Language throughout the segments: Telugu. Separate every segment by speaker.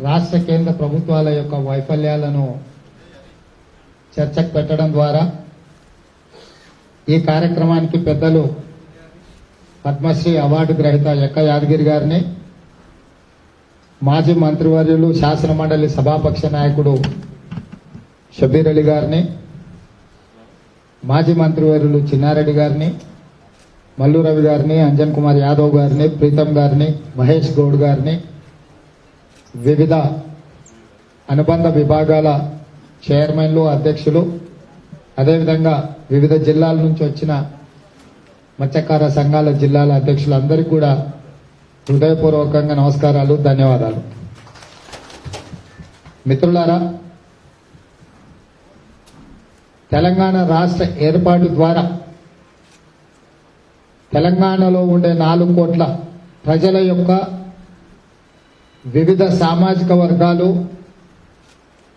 Speaker 1: రాష్ట్ర కేంద్ర ప్రభుత్వాల యొక్క వైఫల్యాలను చర్చకు పెట్టడం ద్వారా ఈ కార్యక్రమానికి పెద్దలు పద్మశ్రీ అవార్డు గ్రహీత ఎక్క యాదగిరి గారిని మాజీ మంత్రివర్యులు శాసనమండలి సభాపక్ష నాయకుడు షబీర్ అలీ గారిని మాజీ మంత్రివర్యులు చిన్నారెడ్డి గారిని మల్లు రవి గారిని అంజన్ కుమార్ యాదవ్ గారిని ప్రీతం గారిని మహేష్ గౌడ్ గారిని వివిధ అనుబంధ విభాగాల చైర్మన్లు అధ్యక్షులు అదేవిధంగా వివిధ జిల్లాల నుంచి వచ్చిన మత్స్యకార సంఘాల జిల్లాల అధ్యక్షులందరికీ కూడా హృదయపూర్వకంగా నమస్కారాలు ధన్యవాదాలు. మిత్రులారా తెలంగాణ రాష్ట్ర ఏర్పాటు ద్వారా తెలంగాణలో ఉండే నాలుగు కోట్ల ప్రజల యొక్క వివిధ సామాజిక వర్గాలు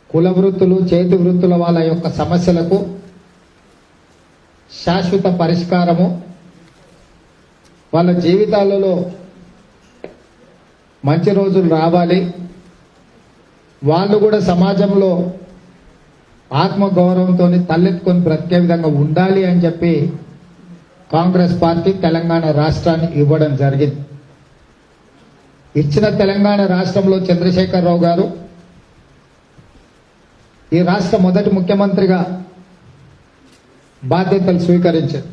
Speaker 1: కుల వృత్తులు చేతి వృత్తుల వాళ్ళ యొక్క సమస్యలకు శాశ్వత పరిష్కారము. వాళ్ళ జీవితాలలో మంచి రోజులు రావాలి. వాళ్ళు కూడా సమాజంలో ఆత్మగౌరవంతో తలెత్తుకొని బ్రతికే విధంగా ఉండాలి అని చెప్పి కాంగ్రెస్ పార్టీ తెలంగాణ రాష్ట్రాన్ని ఇవ్వడం జరిగింది. ఇచ్చిన తెలంగాణ రాష్ట్రంలో చంద్రశేఖరరావు గారు ఈ రాష్ట్ర మొదటి ముఖ్యమంత్రిగా బాధ్యతలు స్వీకరించారు.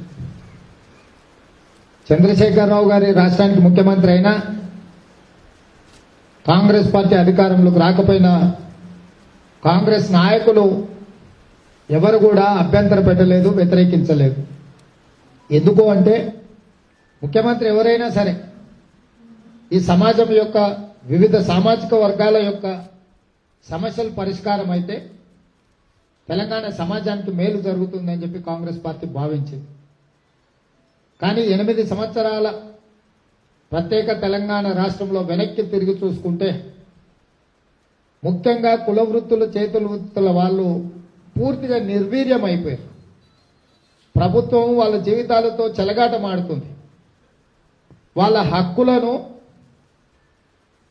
Speaker 1: చంద్రశేఖరరావు గారి రాష్ట్రానికి ముఖ్యమంత్రి అయినా కాంగ్రెస్ పార్టీ అధికారంలోకి రాకపోయినా కాంగ్రెస్ నాయకులు ఎవరు కూడా అభ్యంతర పెట్టలేదు వ్యతిరేకించలేదు. ఎందుకు అంటే ముఖ్యమంత్రి ఎవరైనా సరే ఈ సమాజం యొక్క వివిధ సామాజిక వర్గాల యొక్క సమస్యలు పరిష్కారం అయితే తెలంగాణ సమాజానికి మేలు జరుగుతుందని చెప్పి కాంగ్రెస్ పార్టీ భావించింది. కానీ ఎనిమిది సంవత్సరాల ప్రత్యేక తెలంగాణ రాష్ట్రంలో వెనక్కి తిరిగి చూసుకుంటే ముఖ్యంగా కుల వృత్తులు చేతుల వృత్తుల వాళ్ళు పూర్తిగా నిర్వీర్యం అయిపోయారు ప్రభుత్వం వాళ్ళ జీవితాలతో చెలగాటమాడుతుంది. వాళ్ళ హక్కులను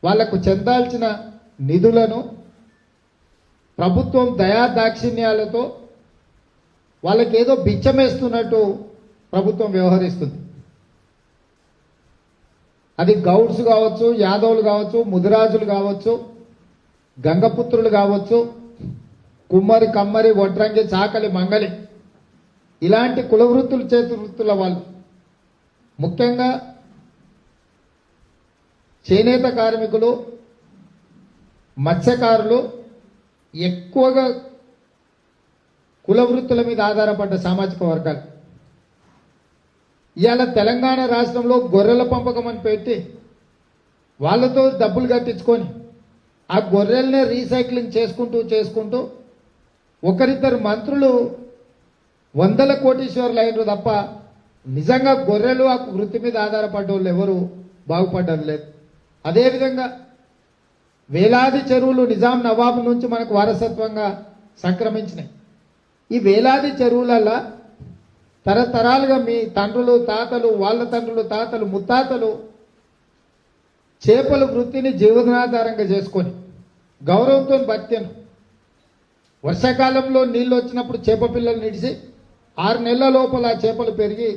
Speaker 1: వాళ్ళకు చెందాల్సిన నిధులను ప్రభుత్వం దయా దాక్షిణ్యాలతో వాళ్ళకి ఏదో బిచ్చమేస్తున్నట్టు ప్రభుత్వం వ్యవహరిస్తుంది. అది గౌడ్స్ కావచ్చు యాదవులు కావచ్చు ముదిరాజులు కావచ్చు గంగపుత్రులు కావచ్చు కుమ్మరి కమ్మరి వడ్రంగి చాకలి మంగలి. ఇలాంటి కులవృత్తులు చేతి వృత్తుల వాళ్ళు. ముఖ్యంగా చేనేత కార్మికులు మత్స్యకారులు ఎక్కువగా కుల వృత్తుల మీద ఆధారపడ్డ సామాజిక వర్గాలు. ఇవాళ తెలంగాణ రాష్ట్రంలో గొర్రెల పంపకం అని పెట్టి వాళ్ళతో డబ్బులు కట్టించుకొని ఆ గొర్రెల్నే రీసైక్లింగ్ చేసుకుంటూ చేసుకుంటూ ఒకరిద్దరు మంత్రులు వందల కోటీశ్వర్లు అయినరు తప్ప నిజంగా గొర్రెలు ఆ వృత్తి మీద ఆధారపడ్డ వాళ్ళు ఎవరు? బాగుపడ్డారు లేదు అదేవిధంగా వేలాది చెరువులు నిజాం నవాబు నుంచి మనకు వారసత్వంగా సంక్రమించినాయి. ఈ వేలాది చెరువులల్లో తరతరాలుగా మీ తండ్రులు తాతలు వాళ్ళ తండ్రులు తాతలు ముత్తాతలు చేపల వృత్తిని జీవనాధారంగా చేసుకొని గౌరవంతో భక్తిను వర్షాకాలంలో నీళ్ళు వచ్చినప్పుడు చేప పిల్లలు నిడిచి ఆరు నెలల లోపల ఆ చేపలు పెరిగి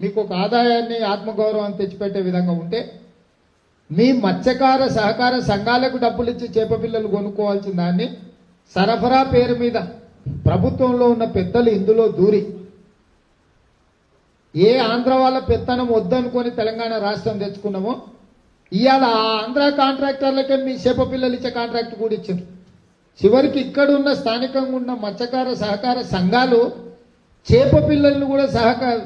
Speaker 1: మీకు ఒక ఆదాయాన్ని ఆత్మగౌరవాన్ని తెచ్చిపెట్టే విధంగా ఉంటే మీ మత్స్యకార సహకార సంఘాలకు డబ్బులు ఇచ్చి చేప పిల్లలు కొనుక్కోవాల్సిన దాన్ని సరఫరా పేరు మీద. ప్రభుత్వంలో ఉన్న పెద్దలు ఇందులో దూరి. ఏ ఆంధ్ర వాళ్ళ పెత్తనం వద్దనుకొని తెలంగాణ రాష్ట్రం తెచ్చుకున్నామో ఇవాళ ఆ ఆంధ్ర కాంట్రాక్టర్లకే మీ చేప పిల్లలు ఇచ్చే కాంట్రాక్ట్ కూడా ఇచ్చారు చివరికి ఇక్కడ ఉన్న స్థానికంగా ఉన్న మత్స్యకార సహకార సంఘాలు చేప పిల్లలను కూడా సహకార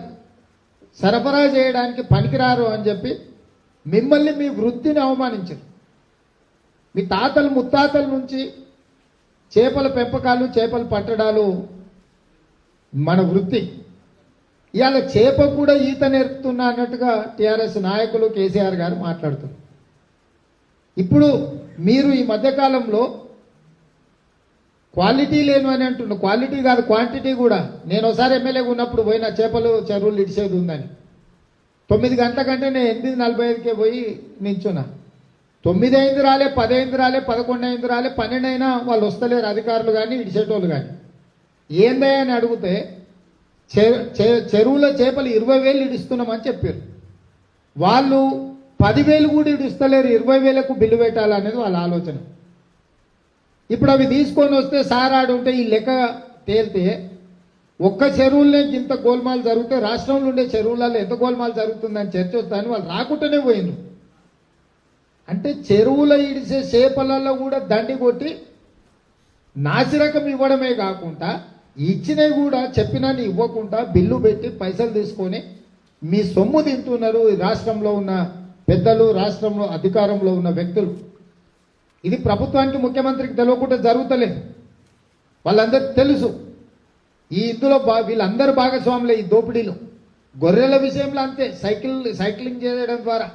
Speaker 1: సరఫరా చేయడానికి పనికిరారు అని చెప్పి మిమ్మల్ని మీ వృత్తిని అవమానించారు మీ తాతలు ముత్తాతల నుంచి చేపల పెంపకాలు చేపలు పట్టడాలు మన వృత్తి. ఇవాళ చేప కూడా ఈత నేర్పుతున్నా అన్నట్టుగా టీఆర్ఎస్ నాయకులు కేసీఆర్ గారు మాట్లాడుతున్నారు. ఇప్పుడు మీరు ఈ మధ్యకాలంలో క్వాలిటీ లేను అని అంటున్నారు. క్వాలిటీ కాదు క్వాంటిటీ కూడా. నేను ఒకసారి ఎమ్మెల్యేగా ఉన్నప్పుడు పోయిన చేపలు చెరువులు ఇడిచేది ఉందని. తొమ్మిది గంటల కంటే నేను ఎనిమిది నలభై ఐదుకే పోయి నించున్నా. తొమ్మిది అయింది రాలే పది అయింది రాలే పదకొండు అయింది రాలే పన్నెండు అయినా వాళ్ళు వస్తలేరు అధికారులు కానీ ఇడిచేటోళ్ళు కానీ ఏందయ్య అని అడిగితే చె- చేపలు ఇరవై వేలు ఇడుస్తున్నామని చెప్పారు. వాళ్ళు పదివేలు కూడా ఇడుస్తలేరు ఇరవై వేలకు బిల్లు పెట్టాలనేది వాళ్ళ ఆలోచన. ఇప్పుడు అవి తీసుకొని వస్తే సారాడు ఉంటే ఈ లెక్క తేలితే ఒక్క చెరువులనే ఇంత గోల్మాల్ జరిగితే రాష్ట్రంలో ఉండే చెరువులలో ఎంత గోల్మాల్ జరుగుతుందని చర్చ వస్తాను వాళ్ళు రాకుండానే పోయిండ్రు అంటే చెరువుల ఇడిసే చేపలలో కూడా దండి కొట్టి నాసిరకం ఇవ్వడమే కాకుండా ఇచ్చినవి కూడా చెప్పినని ఇవ్వకుండా బిల్లు పెట్టి పైసలు తీసుకొని మీ సొమ్ము తింటున్నారు ఈ రాష్ట్రంలో ఉన్న పెద్దలు రాష్ట్రంలో అధికారంలో ఉన్న వ్యక్తులు. ఇది ప్రభుత్వానికి ముఖ్యమంత్రికి తెలియకుండా జరుగుతలేదు. వాళ్ళందరికీ తెలుసు. ఈ ఇందులో బా వీళ్ళందరూ భాగస్వాములే ఈ దోపిడీలు. గొర్రెల విషయంలో అంతే సైకిల్ సైక్లింగ్ చేయడం ద్వారా.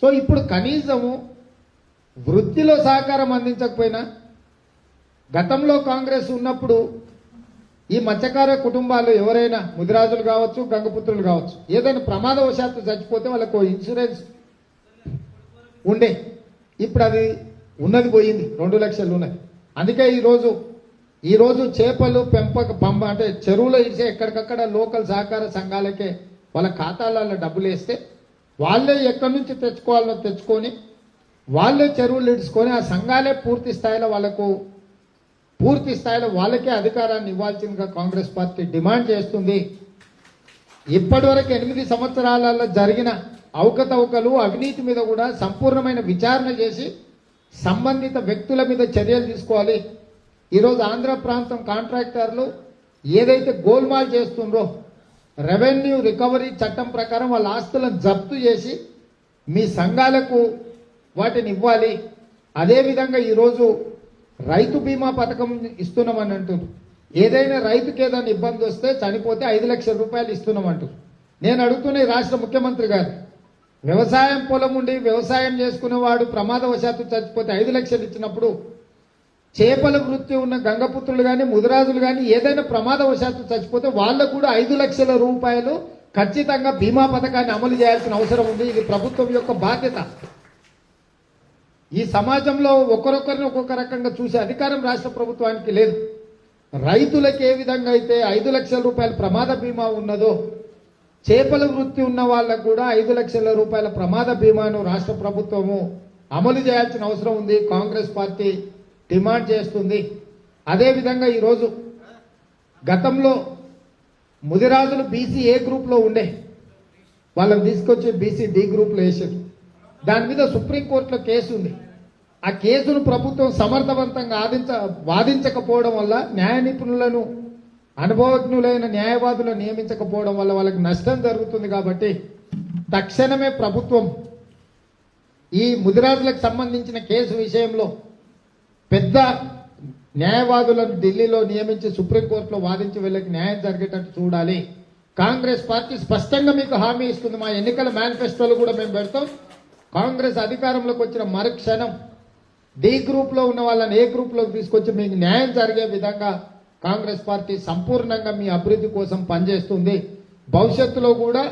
Speaker 1: సో ఇప్పుడు కనీసము వృత్తిలో సహకారం అందించకపోయినా గతంలో కాంగ్రెస్ ఉన్నప్పుడు ఈ మత్స్యకార కుటుంబాలు ఎవరైనా ముదిరాజులు కావచ్చు గంగపుత్రులు కావచ్చు ఏదైనా ప్రమాదవశాత్తు చచ్చిపోతే వాళ్ళకు ఇన్సూరెన్స్ ఉండే. ఇప్పుడు అది ఉన్నది పోయింది రెండు లక్షలు ఉన్నది. అందుకే ఈరోజు ఈరోజు చేపలు పెంపక పంప అంటే చెరువులో ఇచ్చే ఎక్కడికక్కడ లోకల్ సహకార సంఘాలకే వాళ్ళ ఖాతాలలో డబ్బులు వేస్తే వాళ్ళే ఎక్కడి నుంచి తెచ్చుకోవాలో తెచ్చుకొని వాళ్ళే చెరువులు ఇడుచుకొని ఆ సంఘాలే పూర్తి స్థాయిలో వాళ్ళకు పూర్తి స్థాయిలో వాళ్ళకే అధికారాన్ని ఇవ్వాల్సిందిగా కాంగ్రెస్ పార్టీ డిమాండ్ చేస్తుంది. ఇప్పటివరకు ఎనిమిది సంవత్సరాలలో జరిగిన అవకతవకలు అవినీతి మీద కూడా సంపూర్ణమైన విచారణ చేసి సంబంధిత వ్యక్తుల మీద చర్యలు తీసుకోవాలి. ఈరోజు ఆంధ్ర ప్రాంతం కాంట్రాక్టర్లు ఏదైతే గోల్మాల్ చేస్తుండ్రో రెవెన్యూ రికవరీ చట్టం ప్రకారం వాళ్ళ ఆస్తులను జప్తు చేసి మీ సంఘాలకు వాటిని ఇవ్వాలి. అదేవిధంగా ఈరోజు రైతు బీమా పథకం ఇస్తున్నామని అంటున్నారు. ఏదైనా రైతుకి ఏదైనా ఇబ్బంది వస్తే చనిపోతే ఐదు లక్షల రూపాయలు ఇస్తున్నామంటారు నేను అడుగుతున్న రాష్ట్ర ముఖ్యమంత్రి గారు వ్యవసాయం పొలం ఉండి వ్యవసాయం చేసుకునేవాడు ప్రమాదవశాత్తు చచ్చిపోతే ఐదు లక్షలు ఇచ్చినప్పుడు చేపల వృత్తి ఉన్న గంగపుత్రులు కానీ ముదిరాజులు కానీ ఏదైనా ప్రమాదవశాత్తు చచ్చిపోతే వాళ్ళకు కూడా ఐదు లక్షల రూపాయలు ఖచ్చితంగా బీమా పథకాన్ని అమలు చేయాల్సిన అవసరం ఉంది. ఇది ప్రభుత్వం యొక్క బాధ్యత. ఈ సమాజంలో ఒకరొకరిని ఒక్కొక్క రకంగా చూసే అధికారం రాష్ట్ర ప్రభుత్వానికి లేదు. రైతులకు ఏ విధంగా అయితే ఐదు లక్షల రూపాయల ప్రమాద బీమా ఉన్నదో చేపల వృత్తి ఉన్న వాళ్ళకు కూడా ఐదు లక్షల రూపాయల ప్రమాద బీమాను రాష్ట్ర ప్రభుత్వము అమలు చేయాల్సిన అవసరం ఉంది. కాంగ్రెస్ పార్టీ డిమాండ్ చేస్తుంది. అదేవిధంగా ఈరోజు గతంలో ముదిరాజులు బీసీ ఏ గ్రూప్లో ఉండే? వాళ్ళని తీసుకొచ్చి బీసీ డి గ్రూప్లో వేసారు దాని మీద సుప్రీంకోర్టులో కేసు ఉంది. ఆ కేసును ప్రభుత్వం సమర్థవంతంగా ఆదించ వాదించకపోవడం వల్ల న్యాయ నిపుణులను అనుభవజ్ఞులైన న్యాయవాదులను నియమించకపోవడం వల్ల వాళ్ళకి నష్టం జరుగుతుంది కాబట్టి తక్షణమే ప్రభుత్వం ఈ ముదిరాజులకు సంబంధించిన కేసు విషయంలో పెద్ద న్యాయవాదులను ఢిల్లీలో నియమించి సుప్రీంకోర్టులో వాదించి వీళ్ళకి న్యాయం జరిగేటట్టు చూడాలి. కాంగ్రెస్ పార్టీ స్పష్టంగా మీకు హామీ ఇస్తుంది. మా ఎన్నికల మేనిఫెస్టోలు కూడా మేము పెడతాం. కాంగ్రెస్ అధికారంలోకి వచ్చిన మరుక్షణం డి గ్రూప్లో ఉన్న వాళ్ళని ఏ గ్రూప్లోకి తీసుకొచ్చి మీకు న్యాయం జరిగే విధంగా కాంగ్రెస్ పార్టీ సంపూర్ణంగా మీ అభివృద్ధి కోసం పనిచేస్తుంది. భవిష్యత్తులో కూడా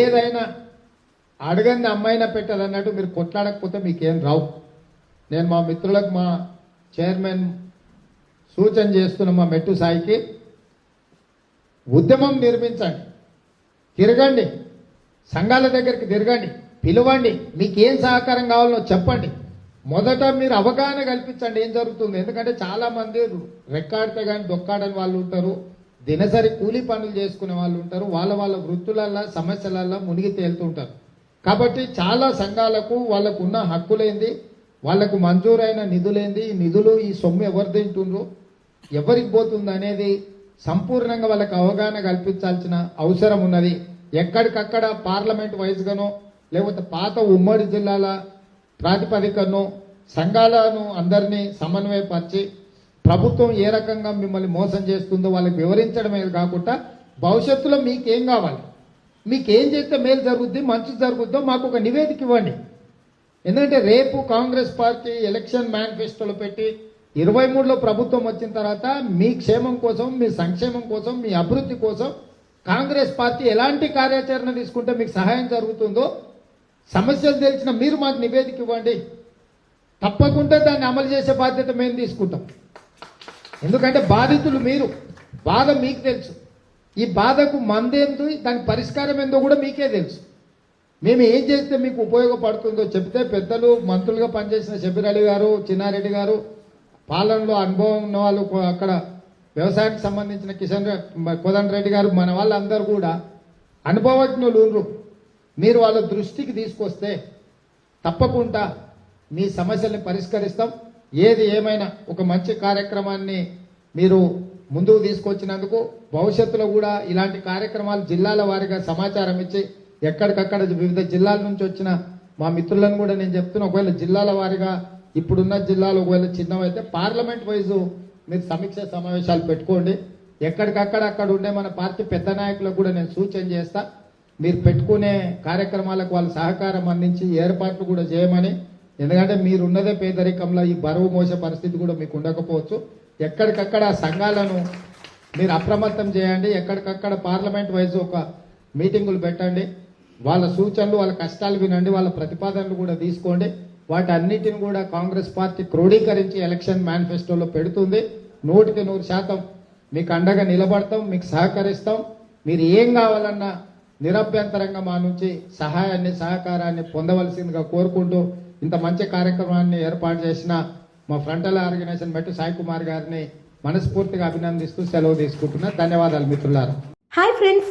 Speaker 1: ఏదైనా అడగని అమ్మాయినా పెట్టాలన్నట్టు మీరు కొట్లాడకపోతే మీకేం రావు. నేను మా మిత్రులకు మా చైర్మన్ సూచన చేస్తున్న మా మెట్టు సాయికి ఉద్యమం నిర్మించండి. తిరగండి. సంఘాల దగ్గరికి తిరగండి. పిలవండి. మీకు ఏం సహకారం కావాలో చెప్పండి. మొదట మీరు అవగాహన కల్పించండి ఏం జరుగుతుంది. ఎందుకంటే చాలా మంది రెక్కాడితే కానీ దొక్కాడని వాళ్ళు ఉంటారు. దినసరి కూలీ పనులు చేసుకునే వాళ్ళు ఉంటారు. వాళ్ళ వాళ్ళ వృత్తులల్లో సమస్యలల్లో మునిగి తేలుతుంటారు కాబట్టి చాలా సంఘాలకు వాళ్ళకున్న హక్కులేంది. వాళ్ళకు మంజూరైన నిధులేంది? ఈ నిధులు ఈ సొమ్ము ఎవరు తింటుండ్రు ఎవరికి పోతుంది అనేది సంపూర్ణంగా వాళ్ళకి అవగాహన కల్పించాల్సిన అవసరం ఉన్నది. ఎక్కడికక్కడ పార్లమెంట్ వైజ్గానో లేకపోతే పాత ఉమ్మడి జిల్లాల ప్రాతిపదికను సంఘాలను అందరినీ సమన్వయపరిచి ప్రభుత్వం ఏ రకంగా మిమ్మల్ని మోసం చేస్తుందో వాళ్ళకి వివరించడమే కాకుండా భవిష్యత్తులో మీకేం కావాలి? మీకేం చేస్తే మేలు జరుగుద్ది మంచి జరుగుద్దో మాకు ఒక నివేదిక ఇవ్వండి. ఎందుకంటే రేపు కాంగ్రెస్ పార్టీ ఎలక్షన్ మేనిఫెస్టోలు పెట్టి ఇరవై మూడులో ప్రభుత్వం వచ్చిన తర్వాత మీ క్షేమం కోసం మీ సంక్షేమం కోసం మీ అభివృద్ధి కోసం కాంగ్రెస్ పార్టీ ఎలాంటి కార్యాచరణ తీసుకుంటే మీకు సహాయం జరుగుతుందో సమస్యలు తెలిసిన మీరు మాకు నివేదిక ఇవ్వండి. తప్పకుండా దాన్ని అమలు చేసే బాధ్యత మేము తీసుకుంటాం. ఎందుకంటే బాధితులు మీరు బాధ మీకు తెలుసు. ఈ బాధకు మందేందు దాని పరిష్కారం ఏందో కూడా మీకే తెలుసు. మేము ఏం చేస్తే మీకు ఉపయోగపడుతుందో చెప్తే పెద్దలు మంత్రులుగా పనిచేసిన షబీర్ గారు చిన్నారెడ్డి గారు పాలనలో అనుభవం ఉన్న వాళ్ళు అక్కడ వ్యవసాయానికి సంబంధించిన కిషన్ కోదండ రెడ్డి గారు మన వాళ్ళందరూ కూడా అనుభవజ్ఞులు మీరు వాళ్ళ దృష్టికి తీసుకొస్తే తప్పకుండా మీ సమస్యల్ని పరిష్కరిస్తాం. ఏది ఏమైనా ఒక మంచి కార్యక్రమాన్ని మీరు ముందుకు తీసుకొచ్చినందుకు భవిష్యత్తులో కూడా ఇలాంటి కార్యక్రమాలు జిల్లాల వారిగా సమాచారం ఇచ్చి ఎక్కడికక్కడ వివిధ జిల్లాల నుంచి వచ్చిన మా మిత్రులను కూడా నేను చెప్తున్నా ఒకవేళ జిల్లాల వారిగా ఇప్పుడున్న జిల్లాలు ఒకవేళ చిన్నవైతే పార్లమెంట్ వైజు మీరు సమీక్ష సమావేశాలు పెట్టుకోండి. ఎక్కడికక్కడ అక్కడ ఉండే మన పార్టీ పెద్ద నాయకులకు కూడా నేను సూచన చేస్తా. మీరు పెట్టుకునే కార్యక్రమాలకు వాళ్ళ సహకారం అందించి ఏర్పాట్లు కూడా చేయమని. ఎందుకంటే మీరు ఉన్నదే పేదరికంలో ఈ బరువు మోసే పరిస్థితి కూడా మీకు ఉండకపోవచ్చు. ఎక్కడికక్కడ సంఘాలను మీరు అప్రమత్తం చేయండి. ఎక్కడికక్కడ పార్లమెంట్ వైజ్ ఒక మీటింగులు పెట్టండి. వాళ్ళ సూచనలు వాళ్ళ కష్టాలు వినండి వాళ్ళ ప్రతిపాదనలు కూడా తీసుకోండి. వాటి అన్నిటిని కూడా కాంగ్రెస్ పార్టీ క్రోడీకరించి ఎలక్షన్ మేనిఫెస్టోలో పెడుతుంది. నూటికి నూరు శాతం మీకు అండగా నిలబడతాం మీకు సహకరిస్తాం. మీరు ఏం కావాలన్నా నిరభ్యంతరంగా మా నుంచి సహాయాన్ని సహకారాన్ని పొందవలసిందిగా కోరుకుంటూ ఇంత మంచి కార్యక్రమాన్ని ఏర్పాటు చేసిన మా ఫ్రంటల్ ఆర్గనైజేషన్ మెట్టు సాయి కుమార్ గారిని మనస్ఫూర్తిగా అభినందిస్తూ సెలవు తీసుకుంటున్నా. ధన్యవాదాలు మిత్రులారా.
Speaker 2: Hi friends.